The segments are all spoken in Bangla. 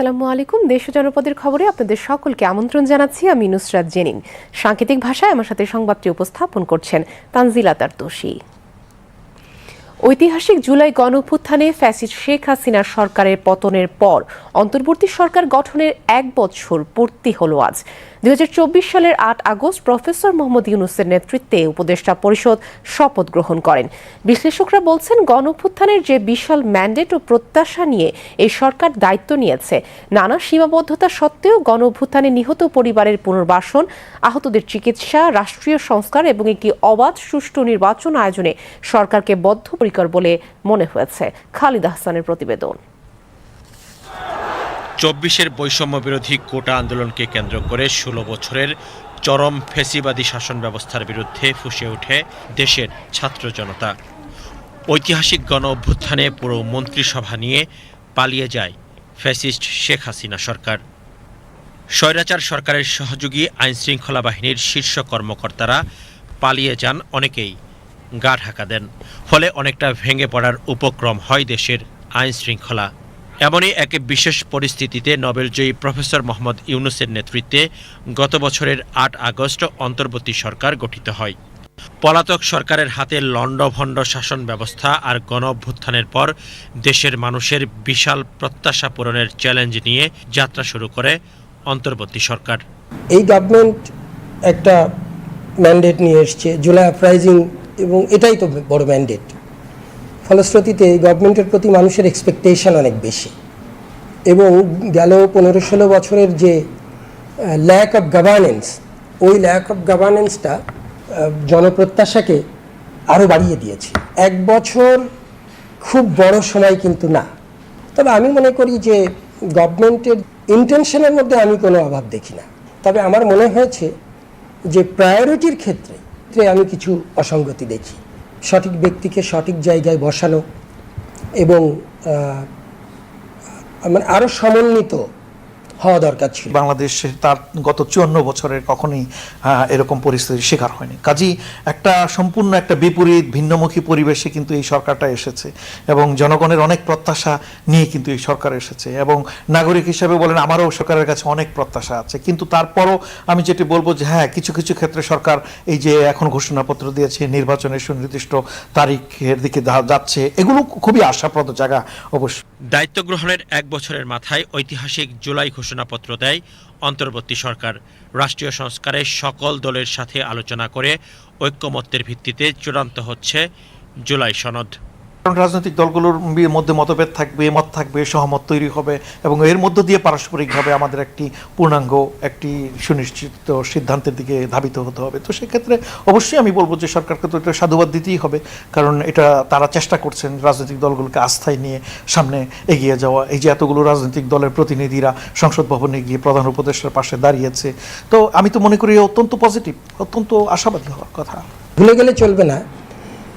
আসসালামু আলাইকুম। দেশ জনপদের খবরে আপনাদের সকলকে আমন্ত্রণ জানাচ্ছি। আমি নুসরাত জেনিন। সাংকেতিক ভাষায় আমার সাথে সংবাদটি উপস্থাপন করছেন তানজিলা তার দোষী। ঐতিহাসিক জুলাই গণঅভ্যুত্থানে ফ্যাসিস্ট শেখ হাসিনার সরকারের পতনের পর অন্তর্বর্তী সরকার গঠনের এক বছর পূর্তি হল আজ। দুই হাজার চব্বিশ সালের আট আগস্ট প্রফেসর মোহাম্মদ ইউনুসের নেতৃত্বে উপদেষ্টা পরিষদ শপথ গ্রহণ করেন। বিশ্লেষকরা বলছেন, গণঅভ্যুত্থানের যে বিশাল ম্যান্ডেট ও প্রত্যাশা নিয়ে এই সরকার দায়িত্ব নিয়েছে, নানা সীমাবদ্ধতা সত্ত্বেও গণঅভ্যুত্থানে নিহত পরিবারের পুনর্বাসন, আহতদের চিকিৎসা, রাষ্ট্রীয় সংস্কার এবং একটি অবাধ সুষ্ঠু নির্বাচন আয়োজনে সরকারকে বদ্ধপরিকর বলে মনে হয়েছে। খালিদ আহসানের প্রতিবেদন। চব্বিশের বৈষম্য বিরোধী কোটা আন্দোলনকে কেন্দ্র করে ষোলো বছরের চরম ফেসিবাদী শাসন ব্যবস্থার বিরুদ্ধে ফুসে ওঠে দেশের ছাত্র জনতা। ঐতিহাসিক গণ অভ্যুত্থানে পুরো মন্ত্রিসভা নিয়ে পালিয়ে যায় ফ্যাসিস্ট শেখ হাসিনা সরকার। স্বৈরাচার সরকারের সহযোগী আইনশৃঙ্খলা বাহিনীর শীর্ষ কর্মকর্তারা পালিয়ে যান অনেকেই গা ঢাকা দেন। ফলে অনেকটা ভেঙে পড়ার উপক্রম হয় দেশের আইন শৃঙ্খলা এমনই এক বিশেষ পরিস্থিতিতে নোবেলজয়ী প্রফেসর মোহাম্মদ ইউনুসের নেতৃত্বে গত বছরের আট আগস্ট অন্তর্বর্তী সরকার গঠিত হয়। পলাতক সরকারের হাতে লণ্ডভণ্ড শাসন ব্যবস্থা আর গণ অভ্যুত্থানের পর দেশের মানুষের বিশাল প্রত্যাশা পূরণের চ্যালেঞ্জ নিয়ে যাত্রা শুরু করে অন্তর্বর্তী সরকার। এই গভর্নমেন্ট একটা ম্যান্ডেট নিয়ে এসছে, জুলাই আপ্রাইজিং এবং এটাই তো বড় ম্যান্ডেট ফলশ্রুতিতে গভর্নমেন্টের প্রতি মানুষের এক্সপেকটেশন অনেক বেশি। এবং গেল পনেরো ষোলো বছরের যে ল্যাক অফ গভর্নেন্স ওই ল্যাক অফ গভর্নেন্সটা জনপ্রত্যাশাকে আরও বাড়িয়ে দিয়েছে। এক বছর খুব বড় সময় কিন্তু না। তবে আমি মনে করি যে গভর্নমেন্টের ইন্টেনশনের মধ্যে আমি কোনো অভাব দেখি না। তবে আমার মনে হয়েছে যে প্রায়োরিটির ক্ষেত্রে আমি কিছু অসঙ্গতি দেখি। সঠিক ব্যক্তিকে সঠিক জায়গায় বসানো এবং মানে আরও সমন্বিত হওয়া দরকার ছিল। বাংলাদেশে তার গত চুয়ান্ন বছরের কখনোই এরকম পরিস্থিতির শিকার হয়নি। কাজেই একটা সম্পূর্ণ একটা বিপরীত, ভিন্নমুখী পরিবেশে কিন্তু এই সরকারটা এসেছে এবং জনগণের অনেক প্রত্যাশা নিয়ে কিন্তু এই সরকার এসেছে এবং নাগরিক হিসেবে বলেন আমারও সরকারের কাছে অনেক প্রত্যাশা আছে। কিন্তু তারপরও আমি যেটি বলব যে হ্যাঁ কিছু কিছু ক্ষেত্রে সরকার এই যে এখন ঘোষণাপত্র দিয়েছে, নির্বাচনের সুনির্দিষ্ট তারিখের দিকে যাচ্ছে, এগুলো খুবই আশাপ্রদ জায়গা অবশ্যই দায়িত্ব গ্রহণের এক বছরের মাথায় ঐতিহাসিক জুলাই ঘোষণাপত্র দেয় অন্তর্বর্তী সরকার। রাষ্ট্রীয় সংস্কারে সকল দলের সাথে আলোচনা করে ঐক্যমত্যের ভিত্তিতে চূড়ান্ত হচ্ছে জুলাই সনদ। রাজনৈতিক দলগুলোর মধ্যে মতভেদ থাকবে, মত থাকবে, সহমত তৈরি হবে এবং এর মধ্য দিয়ে পারস্পরিকভাবে আমাদের একটি পূর্ণাঙ্গ, একটি সুনিশ্চিত সিদ্ধান্তের দিকে ধাবিত হতে হবে। তো সেক্ষেত্রে অবশ্যই আমি বলব যে সরকারকে তো এটা সাধুবাদ দিতেই হবে, কারণ এটা তারা চেষ্টা করছেন রাজনৈতিক দলগুলোকে আস্থায় নিয়ে সামনে এগিয়ে যাওয়া। এই যে এতগুলো রাজনৈতিক দলের প্রতিনিধিরা সংসদ ভবনে গিয়ে প্রধান উপদেষ্টার পাশে দাঁড়িয়েছে, তো আমি তো মনে করি অত্যন্ত পজিটিভ অত্যন্ত আশাবাদী হওয়ার কথা। ভুলে গেলে চলবে না।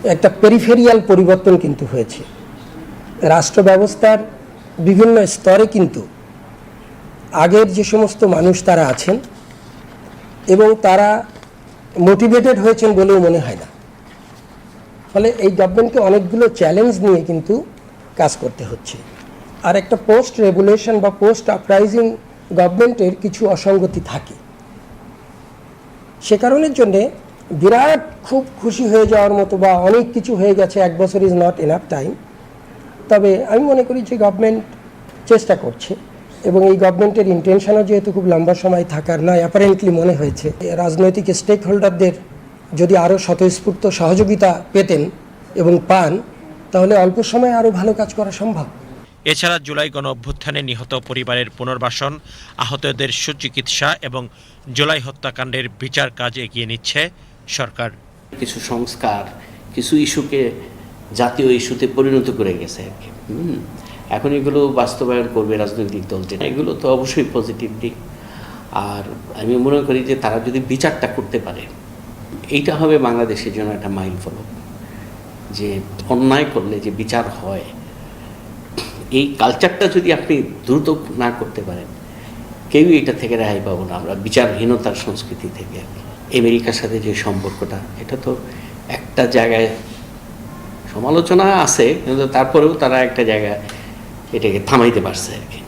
একটা পেরিফেরিয়াল পরিবর্তন কিন্তু হয়েছে। রাষ্ট্র ব্যবস্থার বিভিন্ন স্তরে কিন্তু আগের যে সমস্ত মানুষ তারা আছেন এবং তারা মোটিভেটেড হয়েছেন বলেও মনে হয় না। ফলে এই গভর্নমেন্টকে অনেকগুলো চ্যালেঞ্জ নিয়ে কিন্তু কাজ করতে হচ্ছে। আর একটা পোস্ট রেগুলেশন বা পোস্ট আপরাইজিং গভর্নমেন্টের কিছু অসঙ্গতি থাকে। সে কারণের জন্যে বিরাট খুব খুশি হয়ে যাওয়ার মতো বা অনেক কিছু হয়ে গেছে, এক বছর ইজ নট এনাফ টাইম তবে আমি মনে করি যে গভর্নমেন্ট চেষ্টা করছে এবং এই গভর্নমেন্টের ইন্টেনশনও যেহেতু খুব লম্বা সময় থাকার নয় অ্যাপারেন্টলি মনে হয়েছে, রাজনৈতিক স্টেক হোল্ডারদের যদি আরও স্বতঃস্ফূর্ত সহযোগিতা পেতেন এবং পান, তাহলে অল্প সময়ে আরও ভালো কাজ করা সম্ভব। এছাড়া জুলাই গণ অভ্যুত্থানে নিহত পরিবারের পুনর্বাসন, আহতদের সুচিকিৎসা এবং জুলাই হত্যাকাণ্ডের বিচার কাজ এগিয়ে নিচ্ছে। সরকার। কিছু সংস্কার, কিছু ইস্যুকে জাতীয় ইস্যুতে পরিণত করে গেছে আর কি। এখন এগুলো বাস্তবায়ন করবে রাজনৈতিক দল যেটা। এগুলো তো অবশ্যই পজিটিভ দিক। আর আমি মনে করি যে তারা যদি বিচারটা করতে পারে, এইটা হবে বাংলাদেশের জন্য একটা মাইল ফলক। যে অন্যায় করলে যে বিচার হয়, এই কালচারটা যদি আপনি দ্রুত না করতে পারেন, কেউই এটা থেকে রেহাই পাবো না। আমরা বিচারহীনতার সংস্কৃতি থেকে আর কি। আমেরিকার সাথে যে সম্পর্কটা, এটা তো একটা জায়গায় সমালোচনা আছে, কিন্তু তারপরেও তারা একটা জায়গায় এটাকে থামাইতে পারছে আর কি।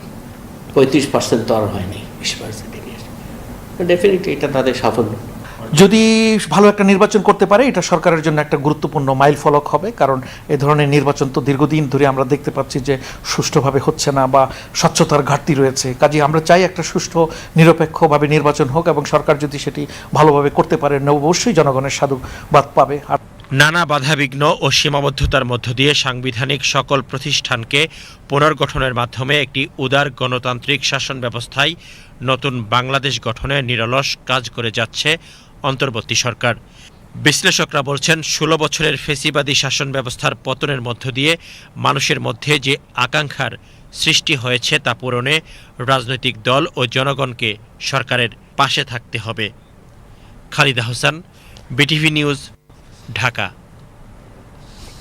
পঁয়ত্রিশ পার্সেন্ট তো আর হয়নি বিশ পার্সেন্ট ডেফিনেটলি এটা তাদের সাফল্য। যদি ভালো একটা নির্বাচন করতে পারে, এটা সরকারের জন্য একটা গুরুত্বপূর্ণ মাইল ফলক হবে, কারণ এ ধরনের নির্বাচন তো দীর্ঘদিন ধরে আমরা দেখতে পাচ্ছি যে সুষ্ঠুভাবে হচ্ছে না বা স্বচ্ছতার ঘাটতি রয়েছে। কাজে আমরা চাই একটা সুষ্ঠু, নিরপেক্ষভাবে নির্বাচন হোক এবং সরকার যদি সেটি ভালোভাবে করতে পারে অবশ্যই জনগণের সাধুবাদ পাবে। আর নানা বাধাবিঘ্ন ও সীমাবদ্ধতার মধ্য দিয়ে সাংবিধানিক সকল প্রতিষ্ঠানকে পুনর্গঠনের মাধ্যমে একটি উদার গণতান্ত্রিক শাসন ব্যবস্থায় নতুন বাংলাদেশ গঠনে নিরলস কাজ করে যাচ্ছে অন্তর্বর্তী সরকার। বিশ্লেষকরা বলছেন, ষোলো বছরের ফেসিবাদী শাসন ব্যবস্থার পতনের মধ্য দিয়ে মানুষের মধ্যে যে আকাঙ্ক্ষার সৃষ্টি হয়েছে তা পূরণে রাজনৈতিক দল ও জনগণকে সরকারের পাশে থাকতে হবে। Khalida Hossain, BTV news, Dhaka.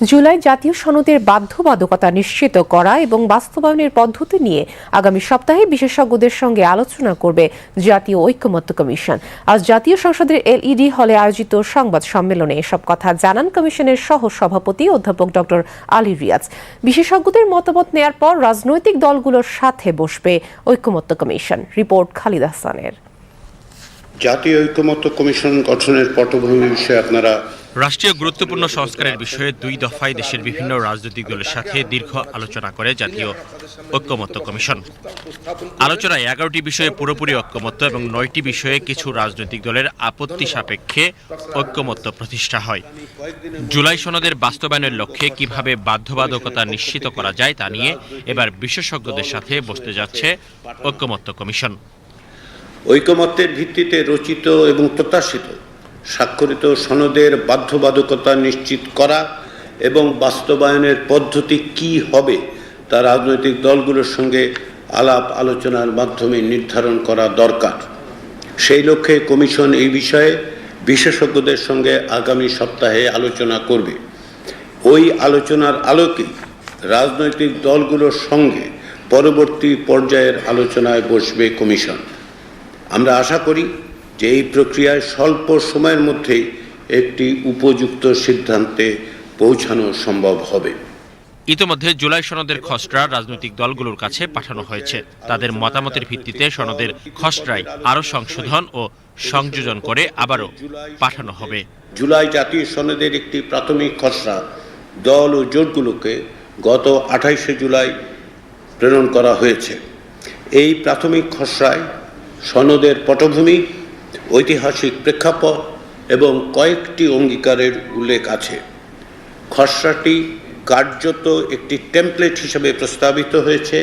July জাতীয় সনদের বাধ্যবাধকতা নিশ্চিত করা এবং বাস্তবায়নের পদ্ধতি নিয়ে আগামী সপ্তাহে বিশেষজ্ঞদের সঙ্গে আলোচনা করবে জাতীয় ঐক্যমত্য কমিশন। আজ জাতীয় সংসদের এলইডি হলে আয়োজিত সংবাদ সম্মেলনে এসব কথা জানান কমিশনের সহ সভাপতি অধ্যাপক ডক্টর আলী রিয়াজ। বিশেষজ্ঞদের মতামত নেয়ার পর রাজনৈতিক দলগুলোর সাথে বসবে ঐক্যমত্য কমিশন। রিপোর্ট খালিদ হাসানের জাতীয় ঐক্যমত্য কমিশন গঠনের পটভূমি বিষয়ে আপনারা রাষ্ট্রীয় গুরুত্বপূর্ণ সংস্কারের বিষয়ে দুই দফায় দেশের বিভিন্ন রাজনৈতিক দলের সাথে দীর্ঘ আলোচনা করে জাতীয় ঐক্যমত্য কমিশন। আলোচনায় এগারোটি বিষয়ে পুরোপুরি ঐক্যমত্য এবং নয়টি বিষয়ে কিছু রাজনৈতিক দলের আপত্তি সাপেক্ষে ঐক্যমত্য প্রতিষ্ঠা হয়। জুলাই সনদের বাস্তবায়নের লক্ষ্যে কীভাবে বাধ্যবাধকতা নিশ্চিত করা যায় তা নিয়ে এবার বিশেষজ্ঞদের সাথে বসতে যাচ্ছে ঐক্যমত্য কমিশন। ঐকমত্যের ভিত্তিতে রচিত এবং প্রত্যাশিত স্বাক্ষরিত সনদের বাধ্যবাধকতা নিশ্চিত করা এবং বাস্তবায়নের পদ্ধতি কি হবে তা রাজনৈতিক দলগুলোর সঙ্গে আলাপ আলোচনার মাধ্যমে নির্ধারণ করা দরকার। সেই লক্ষ্যে কমিশন এই বিষয়ে বিশেষজ্ঞদের সঙ্গে আগামী সপ্তাহে আলোচনা করবে। ওই আলোচনার আলোকে রাজনৈতিক দলগুলোর সঙ্গে পরবর্তী পর্যায়ের আলোচনায় বসবে কমিশন। আমরা আশা করি যে এই প্রক্রিয়ায় স্বল্প সময়ের মধ্যেই একটি উপযুক্ত সিদ্ধান্তে পৌঁছানো সম্ভব হবে। ইতোমধ্যে জুলাই সনদের খসড়া রাজনৈতিক দলগুলোর কাছে পাঠানো হয়েছে। তাদের মতামতের ভিত্তিতে সনদের খসড়ায় আরও সংশোধন ও সংযোজন করে আবারও পাঠানো হবে। জুলাই জাতীয় সনদের একটি প্রাথমিক খসড়া দল ও জোটগুলোকে গত আঠাইশে জুলাই প্রেরণ করা হয়েছে। এই প্রাথমিক খসড়ায় সনদের পটভূমি, ঐতিহাসিক প্রেক্ষাপট এবং কয়েকটি অঙ্গীকারের উল্লেখ আছে। খসড়াটি কার্যত একটি টেমপ্লেট হিসেবে প্রস্তাবিত হয়েছে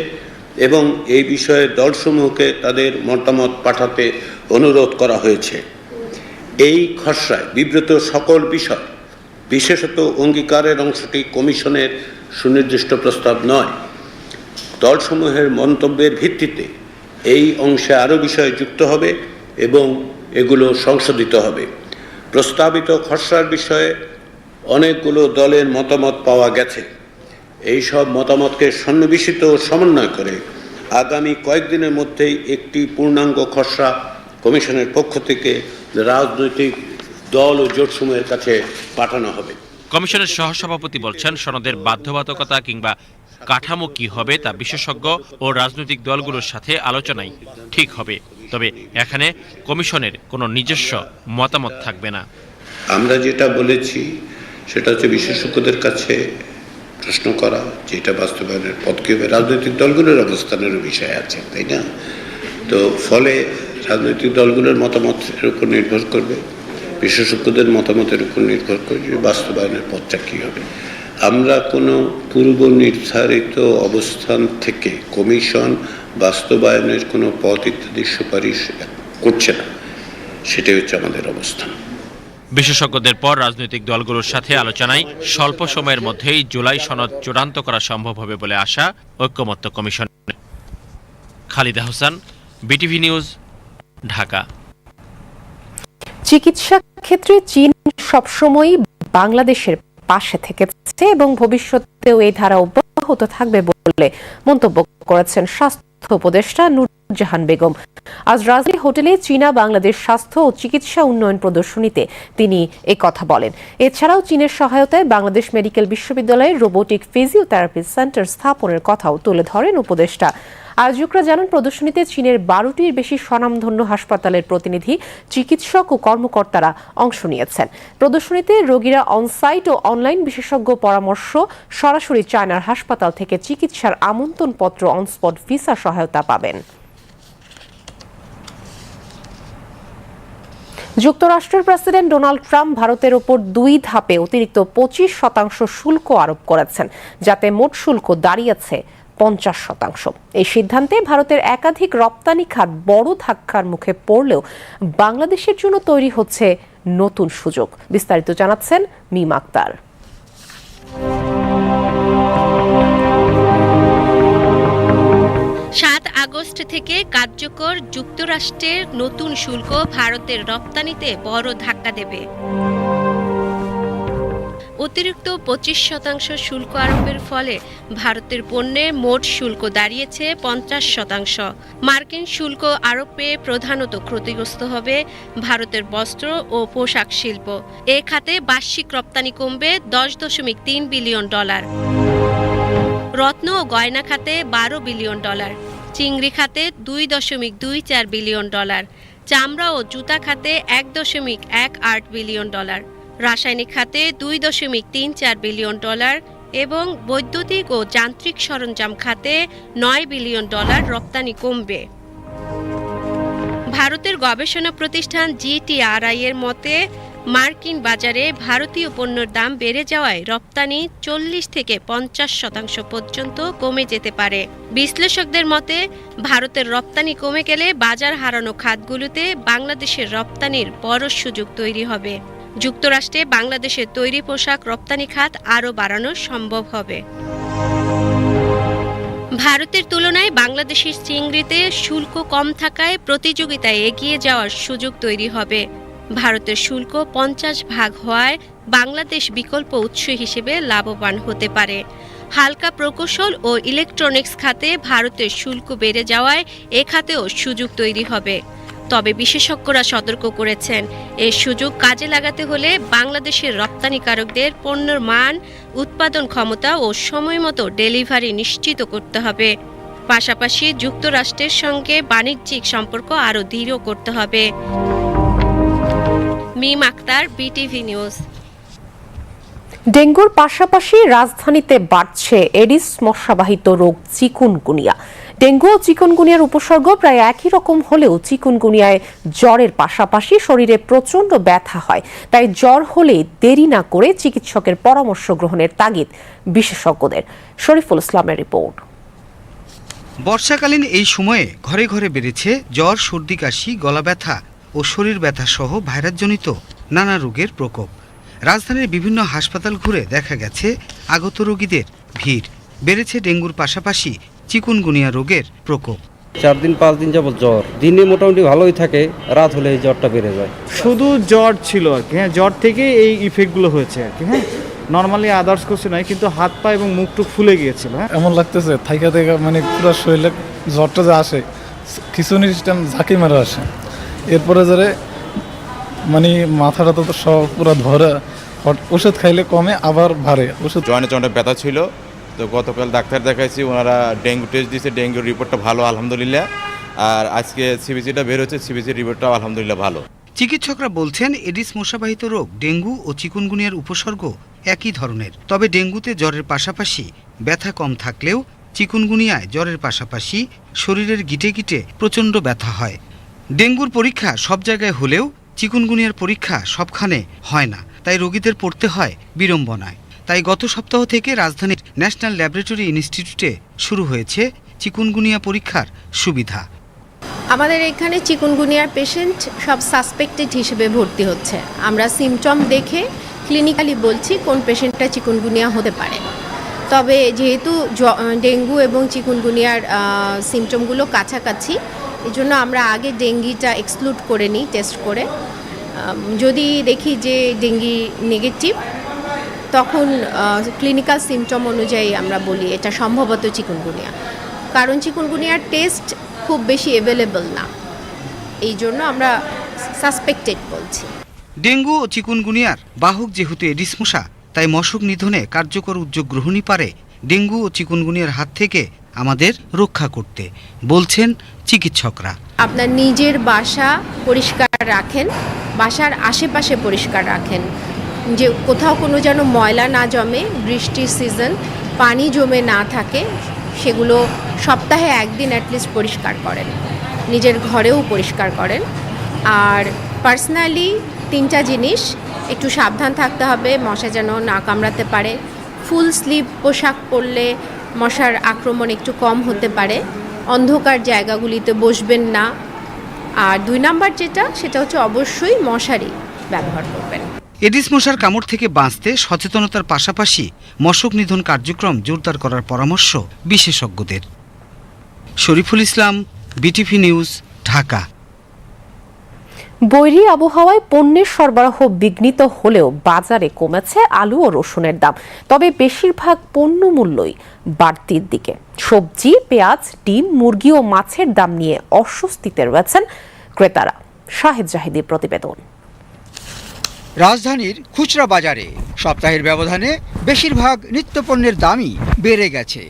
এবং এই বিষয়ে দলসমূহকে তাদের মতামত পাঠাতে অনুরোধ করা হয়েছে। এই খসড়ায় বিব্রত সকল বিষয়, বিশেষত অঙ্গীকারের অংশটি কমিশনের সুনির্দিষ্ট প্রস্তাব নয়। দলসমূহের মন্তব্যের ভিত্তিতে এই অংশে আরও বিষয় যুক্ত হবে এবং এগুলো সংশোধিত হবে। প্রস্তাবিত খসড়ার বিষয়ে অনেকগুলো দলের মতামত পাওয়া গেছে। এই সব মতামতকে সন্নিবেশিত ও সমন্বয় করে আগামী কয়েকদিনের মধ্যেই একটি পূর্ণাঙ্গ খসড়া কমিশনের পক্ষ থেকে রাজনৈতিক দল ও জোটসমূহের কাছে পাঠানো হবে। কমিশনের সহসভাপতি বলছেন, সনদের বাধ্যবাধকতা কিংবা কাঠামো কি হবে তা বিশেষজ্ঞ ও রাজনৈতিক দলগুলোর সাথে আলোচনায় ঠিক হবে। তবে এখানে কমিশনের কোনো নিজস্ব মতামত থাকবে না। আমরা যেটা বলেছি, সেটা হচ্ছে বিশেষজ্ঞদের কাছে প্রশ্ন করা, যেটা বাস্তবায়নের হবে রাজনৈতিক দলগুলোর অবস্থানেরও বিষয় আছে, তাই না? তো ফলে রাজনৈতিক দলগুলোর মতামতের উপর নির্ভর করবে, বিশেষজ্ঞদের মতামতের উপর নির্ভর করবে বাস্তবায়নের পথটা কী হবে। আমরা কোনো পূর্ব নির্ধারিত অবস্থান থেকে কমিশন বাস্তবায়নের কোনো পথ ইত্যাদি সুপারিশ করছে না। সেটাই হচ্ছে আমাদের অবস্থান। বিশেষজ্ঞদের পর রাজনৈতিক দলগুলোর সাথে আলোচনায় স্বল্প সময়ের মধ্যেই জুলাই সনদ চূড়ান্ত করা সম্ভব হবে বলে আশা ঐক্যমত্য commission. Khalida Hossain BTV news Dhaka. চিকিৎসা ক্ষেত্রে চীন সবসময়ই বাংলাদেশের পাশে থেকেছে এবং ভবিষ্যতেও এই ধারা অব্যাহত থাকবে বলে মন্তব্য করেছেন স্বাস্থ্য উপদেষ্টা নুরজাহান বেগম। আজ রাজধানী হোটেলে চীনা, বাংলাদেশ স্বাস্থ্য ও চিকিৎসা উন্নয়ন প্রদর্শনীতে তিনি এ কথা বলেন। এছাড়াও চীনের সহায়তায় বাংলাদেশ মেডিকেল বিশ্ববিদ্যালয়ে রোবোটিক ফিজিওথেরাপি সেন্টার স্থাপনের কথাও তুলে ধরেন উপদেষ্টা। আয়োজকরা জানান, প্রদর্শনীতে চীনের বারোটির বেশি স্বনামধন্য হাসপাতালের প্রতিনিধি, চিকিৎসক ও কর্মকর্তারা অংশ নিয়েছেন। প্রদর্শনীতে রোগীরা অনসাইট ও অনলাইন বিশেষজ্ঞ পরামর্শ, সরাসরি চায়নার হাসপাতাল থেকে চিকিৎসার আমন্ত্রণপত্র অনস্পট ভিসা সহায়তা পাবেন। যুক্তরাষ্ট্রের প্রেসিডেন্ট ডোনাল্ড ট্রাম্প ভারতের ওপর দুই ধাপে অতিরিক্ত পঁচিশ শতাংশ শুল্ক আরোপ করেছেন, যাতে মোট শুল্ক দাঁড়িয়েছে পঞ্চাশ শতাংশ। এই সিদ্ধান্তে ভারতের একাধিক রপ্তানি খাত বড় ধাক্কার মুখে পড়লেও বাংলাদেশের জন্য তৈরি হচ্ছে নতুন সুযোগ। বিস্তারিত জানাচ্ছেন মিম আক্তার। সাত আগস্ট থেকে কার্যকর যুক্তরাষ্ট্রের নতুন শুল্ক ভারতের রপ্তানিতে বড় ধাক্কা দেবে। অতিরিক্ত পঁচিশ শতাংশ শুল্ক আরোপের ফলে ভারতের পণ্যে মোট শুল্ক দাঁড়িয়েছে পঞ্চাশ শতাংশ। মার্কিন শুল্ক আরোপে প্রধানত ক্ষতিগ্রস্ত হবে ভারতের বস্ত্র ও পোশাক শিল্প। এ খাতে বার্ষিক রপ্তানি কমবে দশ দশমিক তিন বিলিয়ন ডলার। রত্ন ও গয়না খাতে বারো বিলিয়ন ডলার। চিংড়ি খাতে দুই দশমিক দুই চার বিলিয়ন ডলার। চামড়া ও জুতা খাতে এক দশমিক এক আট বিলিয়ন ডলার। রাসায়নিক খাতে দুই দশমিক তিন চার বিলিয়ন ডলার এবং বৈদ্যুতিক ও যান্ত্রিক সরঞ্জাম খাতে নয় বিলিয়ন ডলার রপ্তানি কমবে। ভারতের গবেষণা প্রতিষ্ঠান জিটিআরআই এর মতে, মার্কিন বাজারে ভারতীয় পণ্যের দাম বেড়ে যাওয়ায় রপ্তানি চল্লিশ থেকে পঞ্চাশ শতাংশ পর্যন্ত কমে যেতে পারে। বিশ্লেষকদের মতে, ভারতের রপ্তানি কমে গেলে বাজার হারানো খাতগুলোতে বাংলাদেশের রপ্তানির বড় সুযোগ তৈরি হবে। যুক্তরাষ্ট্রে বাংলাদেশের তৈরি পোশাক রপ্তানি খাত আরও বাড়ানো সম্ভব হবে। ভারতের তুলনায় বাংলাদেশের চিংড়িতে শুল্ক কম থাকায় প্রতিযোগিতায় এগিয়ে যাওয়ার সুযোগ তৈরি হবে। ভারতের শুল্ক পঞ্চাশ ভাগ হওয়ায় বাংলাদেশ বিকল্প উৎস হিসেবে লাভবান হতে পারে। হালকা প্রকৌশল ও ইলেকট্রনিক্স খাতে ভারতের শুল্ক বেড়ে যাওয়ায় এ খাতেও সুযোগ তৈরি হবে। তবে বিশেষজ্ঞরা সতর্ক করেছেন এই সুযোগ কাজে লাগাতে হলে বাংলাদেশের রপ্তানিকারকদের পণ্যের মান, উৎপাদন ক্ষমতা ও সময়মতো ডেলিভারি নিশ্চিত করতে হবে। পাশাপাশি যুক্তরাষ্ট্রের সঙ্গে বাণিজ্যিক সম্পর্ক আরও দৃঢ় করতে হবে। Mim Akter, BTV news. ডেঙ্গুর পাশাপাশি রাজধানীতে বাড়ছে এডিস মশাবাহিত রোগ চিকুনগুনিয়া। ডেঙ্গু ও চিকুনগুনিয়ার উপসর্গ প্রায় একই রকম হলেও চিকুনগুনিয়ায় জ্বরের পাশাপাশি শরীরে প্রচণ্ড ব্যথা হয়। তাই জ্বর হলে দেরি না করে চিকিৎসকের পরামর্শ গ্রহণের তাগিদ বিশেষজ্ঞদের। শরীফুল ইসলামের রিপোর্ট। বর্ষাকালীন এই সময়ে ঘরে ঘরে বেড়েছে জ্বর, সর্দি, কাশি, গলা ব্যথা ও শরীর ব্যথা সহ ভাইরাসজনিত নানা রোগের প্রকোপ। রাজধানীর বিভিন্ন হাসপাতাল ঘুরে দেখা গেছে আগত রোগীদের ভিড়। বেড়েছে ডেঙ্গুর পাশাপাশি চিকুনগুনিয়া রোগের প্রকোপ। চার দিন পাঁচ দিন যাবত জ্বর। দিনে মোটামুটি ভালোই থাকে রাত হলে এই জ্বরটা বেড়ে যায়। শুধু জ্বর ছিল আর কি হ্যাঁ জ্বর থেকে এই ইফেক্টগুলো হয়েছে আর কি হ্যাঁ। নর্মালি আদার্স কিছু নাই কিন্তু হাত পা এবং মুখটুক ফুলে গিয়েছিল হ্যাঁ। এমন লাগতেছে থাইকা থাইকা মানে পুরো শরীরে জ্বরটা যে আসে কিছু নির্দিষ্ট ঝাঁকি মারা আসে। এরপরে যারে মানে মাথাটা তো সব পুরো ধরে হট- ওষুধ খাইলে কমে আবার ভারে ওষুধ জয়েন্টে জয়েন্টে ব্যথা ছিল তো গতকাল ডাক্তার দেখাইছি, ওনারা ডেঙ্গু টেস্ট দিয়েছে ডেঙ্গুর রিপোর্টটা ভালো, আলহামদুলিল্লাহ। আর আজকে সিবিসিটা বের হচ্ছে সিবিসির রিপোর্টটাও আলহামদুলিল্লাহ ভালো। চিকিৎসকরা বলছেন, এডিস মশাবাহিত রোগ, ডেঙ্গু ও চিকুনগুনিয়ার উপসর্গ একই ধরনের। তবে ডেঙ্গুতে জ্বরের পাশাপাশি ব্যথা কম থাকলেও চিকুনগুনিয়ায় জ্বরের পাশাপাশি শরীরের গিটে গিটে প্রচণ্ড ব্যথা হয়। ডেঙ্গুর পরীক্ষা সব জায়গায় হলেও চিকুনগুনিয়ার পরীক্ষা সবখানে হয় না, তাই রোগীদের পড়তে হয় বিড়ম্বনায়। তাই গত সপ্তাহ থেকে রাজধানীর ন্যাশনাল ল্যাবরেটরি ইনস্টিটিউটে শুরু হয়েছে চিকুনগুনিয়া পরীক্ষার সুবিধা। আমাদের এখানে চিকুনগুনিয়ার পেশেন্ট সব সাসপেক্টেড হিসেবে ভর্তি হচ্ছে। আমরা সিমটম দেখে ক্লিনিক্যালি বলছি কোন পেশেন্টটা চিকুনগুনিয়া হতে পারে। তবে যেহেতু ডেঙ্গু এবং চিকুনগুনিয়ার সিমটমগুলো কাছাকাছি এই জন্য আমরা আগে ডেঙ্গিটা এক্সক্লুড করে নিই টেস্ট করে। যদি দেখি যে ডেঙ্গি নেগেটিভ তখন ক্লিনিক্যাল সিমটম অনুযায়ী আমরা বলি এটা সম্ভবত চিকুনগুনিয়া। কারণ চিকুনগুনিয়ার টেস্ট খুব বেশি অ্যাভেলেবল না। এই জন্য আমরা সাসপেক্টেড বলছি। ডেঙ্গু ও চিকুনগুনিয়ার বাহক যেহেতু এডিস মশা তাই মশক নিধনে কার্যকর উদ্যোগ গ্রহণই পারে ডেঙ্গু ও চিকুনগুনিয়ার হাত থেকে আমাদের রক্ষা করতে বলছেন চিকিৎসকরা। আপনার নিজের বাসা পরিষ্কার রাখেন বাসার আশেপাশে পরিষ্কার রাখেন। যে কোথাও কোনো যেন ময়লা না জমে, বৃষ্টির সিজন পানি জমে না থাকে, সেগুলো সপ্তাহে একদিন অ্যাটলিস্ট পরিষ্কার করেন। নিজের ঘরেও পরিষ্কার করেন। আর পার্সোনালি তিনটা জিনিস, একটু সাবধান থাকতে হবে, মশা যেন না কামড়াতে পারে। ফুল স্লিভ পোশাক পরলে মশার আক্রমণ একটু কম হতে পারে। অন্ধকার জায়গাগুলিতে বসবেন না। আর দুই নাম্বার যেটা, সেটা হচ্ছে অবশ্যই মশারি ব্যবহার করবেন। এডিস মশার কামড় থেকে বাঁচতে সচেতনতার পাশাপাশি মশক নিধন কার্যক্রম জোরদার করার পরামর্শ বিশেষজ্ঞদের। Shariful Islam, BTV news, Dhaka. বৈরী আবহাওয়ায় পণ্যের সরবরাহ বিঘ্নিত হলেও বাজারে কমেছে আলু ও রসুনের দাম, তবে বেশিরভাগ পণ্য মূল্যই বাড়তির দিকে। সবজি, পেঁয়াজ, ডিম, মুরগি ও মাছের দাম নিয়ে অস্বস্তিতে রয়েছেন ক্রেতারা। শাহেদ জাহিদির প্রতিবেদন। রাজধানীর খুচরা বাজারে সপ্তাহের ব্যবধানে বেশিরভাগ নিত্যপণ্যের দামই বেড়ে গেছে।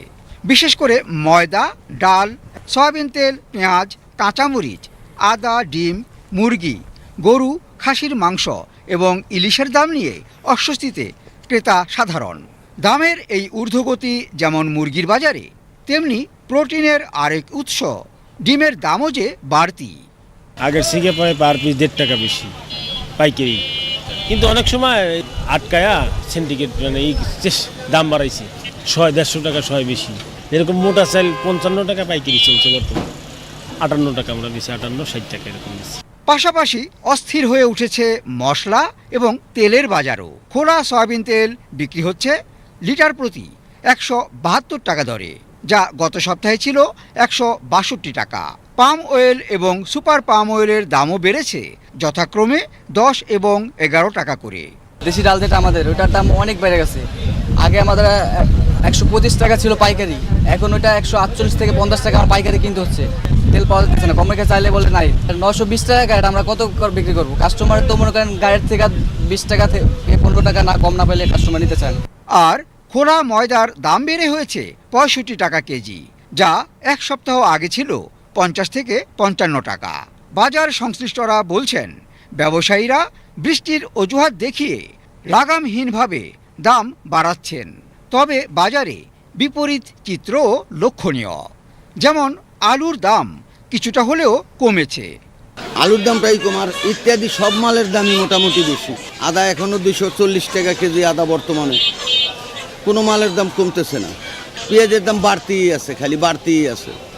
বিশেষ করে ময়দা, ডাল, সয়াবিন তেল, পেঁয়াজ, কাঁচামরিচ, আদা, ডিম, মুরগি, গরু, খাসির মাংস এবং ইলিশের দাম নিয়ে অস্বস্তিতে ক্রেতা সাধারণ। দামের এই ঊর্ধ্বগতি যেমন মুরগির বাজারে, তেমনি প্রোটিনের আরেক উৎস, ডিমের দামও যে বাড়তি। আগের থেকে পরে পার পিস দেড় টাকা বেশি, পাইকারি। কিন্তু অনেক সময় আটকায়া সিন্ডিকেট মানে এই দাম বাড়াইছে, ছয় দেড়শো টাকা, ছয় বেশি। এরকম মোটা চাল পঞ্চান্ন টাকা পাইকারি চলছে বর্তমানে। আটান্ন টাকা আমরা দিচ্ছি আটান্ন, ষাট টাকা এরকম দিচ্ছি পাশাপাশি অস্থির হয়ে উঠেছে মশলা এবং তেলের বাজারও। খোলা সয়াবিন তেল বিক্রি হচ্ছে লিটার প্রতি একশো বাহাত্তর টাকা দরে, যা গত সপ্তাহে ছিল একশো বাষট্টি টাকা। পাম অয়েল এবং সুপার পাম অয়েলের দামও বেড়েছে যথাক্রমে দশ এবং এগারো টাকা করে। দেশি ডাল যেটা আমাদের ওটার দাম অনেক বেড়ে গেছে। আগে আমাদের একশো পঁচিশ টাকা ছিল পাইকারি এখন ওটা একশো আটচল্লিশ থেকে পঞ্চাশ টাকা আমার পাইকারি কিনতে হচ্ছে। তেল পাওয়া যাচ্ছে না কমে চাইলে বলে নাই। নশো বিশ টাকা গাড়ি আমরা কত করে বিক্রি করব? কাস্টমার তো মনে করেন গাড়ির থেকে বিশ টাকা থেকে পনেরো টাকা না কম না পেলে কাস্টমার নিতে চান আর খোলা ময়দার দাম বেড়ে হয়েছে পঁয়ষট্টি টাকা কেজি যা এক সপ্তাহ আগে ছিল পঞ্চাশ থেকে পঞ্চান্ন টাকা। বাজার সংশ্লিষ্টরা বলছেন, ব্যবসায়ীরা বৃষ্টির অজুহাত দেখিয়ে লাগামহীনভাবে দাম বাড়াচ্ছেন। তবে বাজারে বিপরীত চিত্রও লক্ষণীয়। যেমন, আলুর দাম কিছুটা হলেও কমেছে। আলুর দাম প্রায় কমার ইত্যাদি সব মালের দামই মোটামুটি বেশি। আদা এখনও দুশো চল্লিশ টাকা কেজি আদা বর্তমানে। কোনো মালের দাম কমতেছে না। পেঁয়াজের দাম বাড়তেই আছে, খালি বাড়তেই আছে।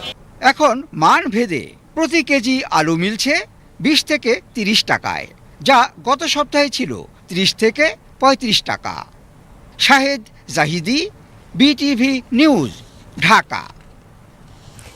এখন মান ভেদে প্রতি কেজি আলু মিলছে বিশ থেকে তিরিশ টাকায়, যা গত সপ্তাহে ছিল ত্রিশ থেকে পঁয়ত্রিশ টাকা। Shahed Zahidi, BTV news, Dhaka.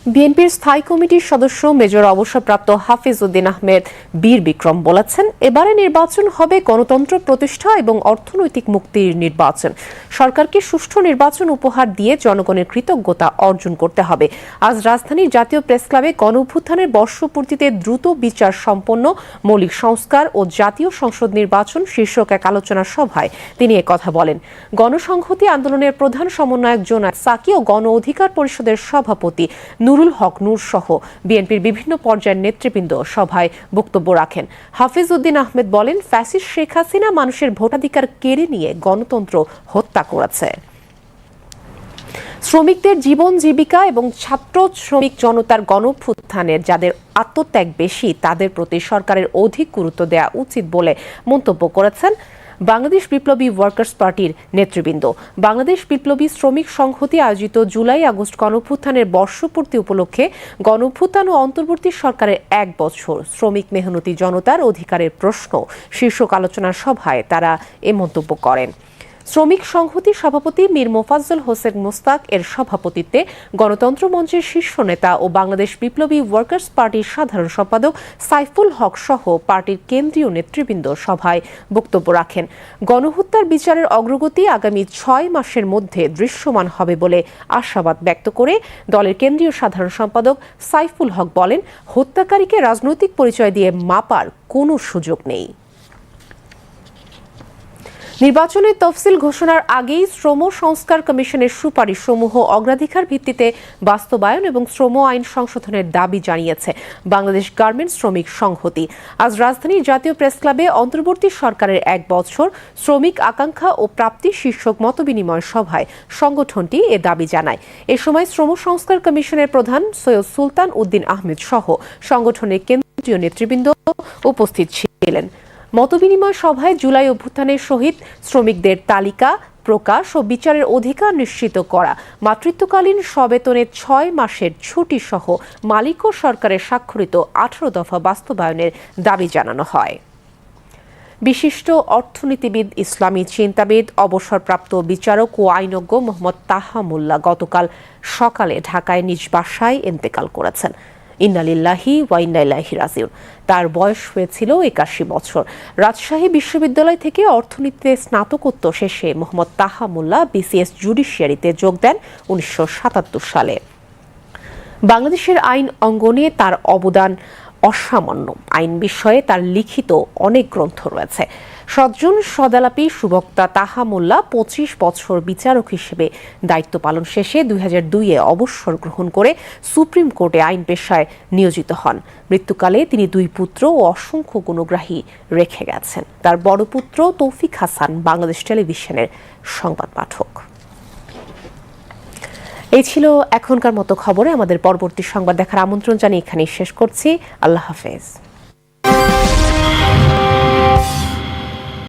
বিএনপির স্থায়ী কমিটির সদস্য মেজর অবসরপ্রাপ্ত হাফিজ উদ্দিন আহমেদ বীর বিক্রম বলেছেন, এবারে নির্বাচন হবে গণতন্ত্র প্রতিষ্ঠা এবং অর্থনৈতিক মুক্তির নির্বাচন। সরকারকে সুষ্ঠু নির্বাচন উপহার দিয়ে জনগণের কৃতজ্ঞতা অর্জন করতে হবে। আজ রাজধানীর জাতীয় প্রেস ক্লাবে গণ অভ্যুত্থানের বর্ষপূর্তিতে দ্রুত বিচার সম্পন্ন মৌলিক সংস্কার ও জাতীয় সংসদ নির্বাচন শীর্ষক এক আলোচনা সভায় তিনি কথা বলেন। গণসংহতি আন্দোলনের প্রধান সমন্বয়ক জোনায়দ সাকি ও গণ অধিকার পরিষদের সভাপতি নুরুল হক নূর সহ বিএনপির বিভিন্ন পর্যায়ের নেতৃবৃন্দ সভায় বক্তব্য রাখেন। হাফিজ উদ্দিন আহমেদ বলেন, ফ্যাসিস্ট শেখ হাসিনা মানুষের ভোটাধিকার কেড়ে নিয়ে গণতন্ত্র হত্যা করেছে। শ্রমিকদের জীবন জীবিকা এবং ছাত্র শ্রমিক জনতার গণভ্যুত্থানের যাদের আত্মত্যাগ বেশি, তাদের প্রতি সরকারের অধিক গুরুত্ব দেওয়া উচিত বলে মন্তব্য করেছেন। বাংলাদেশ বিপ্লবী ওয়ার্কার্স পার্টির নেতৃবৃন্দ। বাংলাদেশ বিপ্লবী শ্রমিক সংহতি আয়োজিত জুলাই আগস্ট গণভ্যুত্থানের বর্ষপূর্তি উপলক্ষে গণভ্যুত্থান ও অন্তর্বর্তী সরকারের এক বছর শ্রমিক মেহনতি জনতার অধিকারের প্রশ্ন শীর্ষক আলোচনা সভায় তারা এ মন্তব্য করেন। শ্রমিক সংহতির সভাপতি মীর মোফাজ্জল হোসেন মোস্তাক এর সভাপতিত্বে গণতন্ত্র মঞ্চের শীর্ষ নেতা ও বাংলাদেশ বিপ্লবী ওয়ার্কার্স পার্টির সাধারণ সম্পাদক সাইফুল হক সহ পার্টির কেন্দ্রীয় নেতৃবৃন্দ সভায় বক্তব্য রাখেন। গণহত্যার বিচারের অগ্রগতি আগামী ছয় মাসের মধ্যে দৃশ্যমান হবে বলে আশাবাদ ব্যক্ত করে দলের কেন্দ্রীয় সাধারণ সম্পাদক সাইফুল হক বলেন, হত্যাকারীকে রাজনৈতিক পরিচয় দিয়ে মাপার কোনো সুযোগ নেই। নির্বাচনের তফসিল ঘোষণার আগেই শ্রম সংস্কার কমিশনের সুপারিশ সমূহ অগ্রাধিকার ভিত্তিতে বাস্তবায়ন এবং শ্রম আইন সংশোধনের দাবি জানিয়েছে বাংলাদেশ গার্মেন্টস শ্রমিক সংহতি। আজ রাজধানীর জাতীয় প্রেস ক্লাবে অন্তর্বর্তী সরকারের এক বছর শ্রমিক আকাঙ্ক্ষা ও প্রাপ্তি শীর্ষক মতবিনিময় সভায় সংগঠনটি এ দাবি জানায়। এ সময় শ্রম সংস্কার কমিশনের প্রধান সৈয়দ সুলতান উদ্দিন আহমেদ সহ সংগঠনের কেন্দ্রীয় নেতৃবৃন্দ উপস্থিত ছিলেন। মতবিনিময় সভায় জুলাই অভ্যুত্থানের শহীদ শ্রমিকদের তালিকা, প্রকাশ ও বিচারের অধিকার নিশ্চিত করা। মাতৃত্বকালীন সবেতনের ছয় মাসের ছুটি সহ মালিক ও সরকারের স্বাক্ষরিত আঠারো দফা বাস্তবায়নের দাবি জানানো হয়। বিশিষ্ট অর্থনীতিবিদ, ইসলামী চিন্তাবিদ, অবসরপ্রাপ্ত বিচারক ও আইনজ্ঞ মোহাম্মদ তাহা মোল্লা গতকাল সকালে ঢাকায় নিজ বাসায় ইন্তেকাল করেছেন। ইন্নালিল্লাহি ওয়াইন্নাইলাহি রাজিউন। তার বয়স হয়েছিল একাশি বছর। রাজশাহী বিশ্ববিদ্যালয় থেকে অর্থনীতিতে স্নাতকোত্তর শেষে মোহাম্মদ তাহা মোল্লা বিসিএস জুডিশিয়ারিতে যোগ দেন উনিশশো সাতাত্তর সালে। বাংলাদেশের আইন অঙ্গনে তার অবদান অসামান্য। আইন বিষয়ে তার লিখিত অনেক গ্রন্থ রয়েছে। সজ্জন সদালাপি সুবক্তা তাহা মোল্লা পঁচিশ বছর বিচারক হিসেবে দায়িত্ব পালন শেষে দুই হাজার দুইয়ে অবসর গ্রহণ করে সুপ্রিম কোর্টে আইন পেশায় নিয়োজিত হন। মৃত্যুকালে তিনি দুই পুত্র ও অসংখ্য গুণগ্রাহী রেখে গেছেন। তার বড় পুত্র তৌফিক হাসান, বাংলাদেশ টেলিভিশনের সংবাদ পাঠক। এই ছিল এখনকার মতো খবরে। আমাদের পরবর্তী সংবাদ দেখার আমন্ত্রণ জানিয়ে এখানেই শেষ করছি। আল্লাহ হাফেজ।